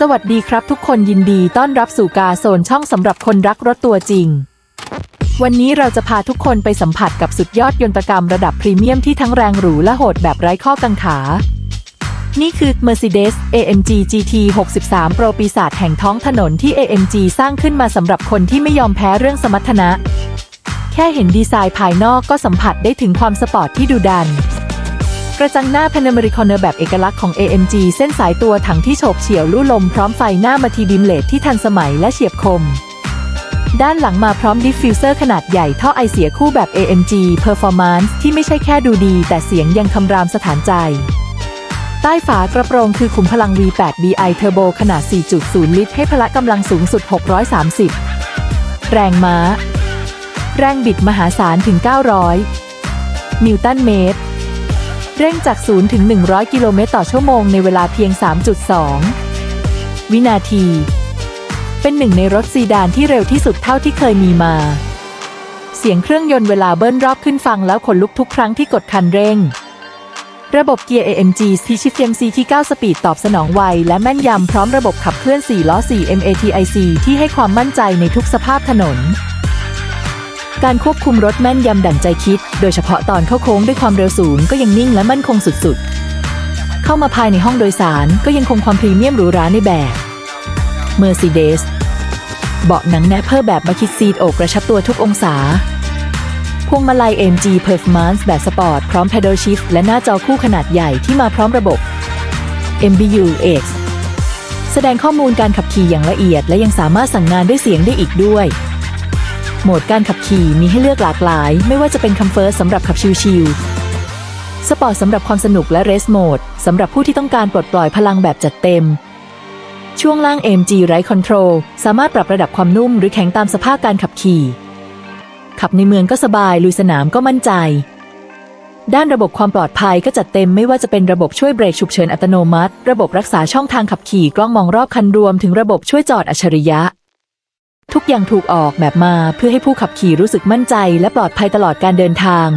สวัสดีครับทุกคนยินดีต้อนรับสู่กาโซนช่องสำหรับคนรักรถตัวจริง วันนี้เราจะพาทุกคนไปสัมผัสกับสุดยอดยนตกรรมระดับพรีเมียมที่ทั้งแรงหรูและโหดแบบไร้ข้อกังขา นี่คือ Mercedes AMG GT 63 Pro ปีศาจแห่งท้องถนนที่ AMG สร้างขึ้นมาสำหรับคนที่ไม่ยอมแพ้เรื่องสมรรถนะ แค่เห็นดีไซน์ภายนอกก็สัมผัสได้ถึงความสปอร์ตที่ดุดัน กระจังหน้า Panamericaner แบบเอกลักษณ์ของ AMG เส้นสายตัวถังที่โฉบเฉี่ยวลู่ลมพร้อมไฟหน้ามาทีดิมเลดที่ทันสมัยและเฉียบคม ด้านหลังมาพร้อมดิฟฟิวเซอร์ขนาดใหญ่ท่อไอเสียคู่แบบ AMG Performance ที่ไม่ใช่แค่ดูดี แต่เสียงยังคำรามสถานใจ ใต้ฝากระโปรงคือขุมพลัง V8 DI Turbo ขนาด 4.0 ลิตร ให้พละกำลังสูงสุด 630 แรงม้า แรงบิดมหาศาลถึง 900 นิวตันเมตร เร่งจาก 0 ถึง 100 กิโลเมตรต่อชั่วโมงในเวลาเพียง 3.2 วินาที เป็นหนึ่งในรถซีดานที่เร็วที่สุดเท่าที่เคยมีมา เสียงเครื่องยนต์เวลาเบิ้ลรอบขึ้นฟังแล้วขนลุกทุกครั้งที่กดคันเร่ง ระบบเกียร์ AMG T-Shift MC ที่ 9 สปีดตอบสนองไวและแม่นยำพร้อมระบบขับเคลื่อน 4 ล้อ 4 MATIC ที่ให้ความมั่นใจในทุกสภาพถนน การควบคุมรถแม่นยำดั่งใจคิด โดยเฉพาะตอนเข้าโค้งด้วยความเร็วสูงก็ยังนิ่งและมั่นคงสุดๆ เข้ามาภายในห้องโดยสารก็ยังคงความพรีเมียมหรูหราในแบบ Mercedes เบาะหนังแนเปอร์แบบมาคิดซีดโอบกระชับตัวทุกองศา พวงมาลัย AMG Performance แบบสปอร์ต พร้อม Pedal Shift และหน้าจอคู่ขนาดใหญ่ที่มาพร้อมระบบ MBU X แสดงข้อมูลการขับขี่อย่างละเอียด และยังสามารถสั่งงานด้วยเสียงได้อีกด้วย โหมดการขับขี่มีให้เลือกหลากหลาย ไม่ว่าจะเป็น Comfort สำหรับขับชิลๆสปอร์ตสำหรับความสนุกและ Race Mode สำหรับผู้ที่ต้องการปลดปล่อยพลังแบบจัดเต็ม ช่วงล่าง AMG Ride Control สามารถปรับระดับความนุ่มหรือแข็งตามสภาพการขับขี่ ขับในเมืองก็สบายลุยสนามก็มั่นใจ ด้านระบบความปลอดภัยก็จัดเต็มไม่ว่าจะเป็นระบบช่วยเบรกฉุกเฉินอัตโนมัติ ระบบรักษาช่องทางขับขี่กล้องมองรอบคันรวมถึงระบบช่วยจอดอัจฉริยะ ทุกอย่างถูกออกแบบมาเพื่อให้ผู้ขับขี่รู้สึกมั่นใจและปลอดภัยตลอดการเดินทาง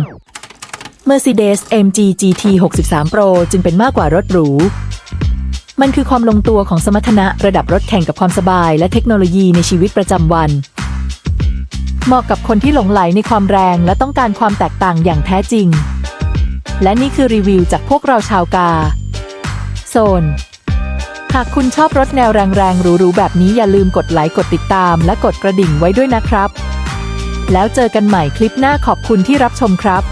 Mercedes AMG GT 63 Pro จึงเป็นมากกว่ารถหรู มันคือความลงตัวของสมรรถนะระดับรถแข่งกับความสบายและเทคโนโลยีในชีวิตประจำวัน เหมาะกับคนที่หลงไหลในความแรงและต้องการความแตกต่างอย่างแท้จริง และนี่คือรีวิวจากพวกเราชาวกา โซน หากคุณชอบรถแนวแรงๆหรูๆแบบนี้อย่าลืมกดไลค์กดติดตาม และกดกระดิ่งไว้ด้วยนะครับ แล้วเจอกันใหม่คลิปหน้าขอบคุณที่รับชมครับ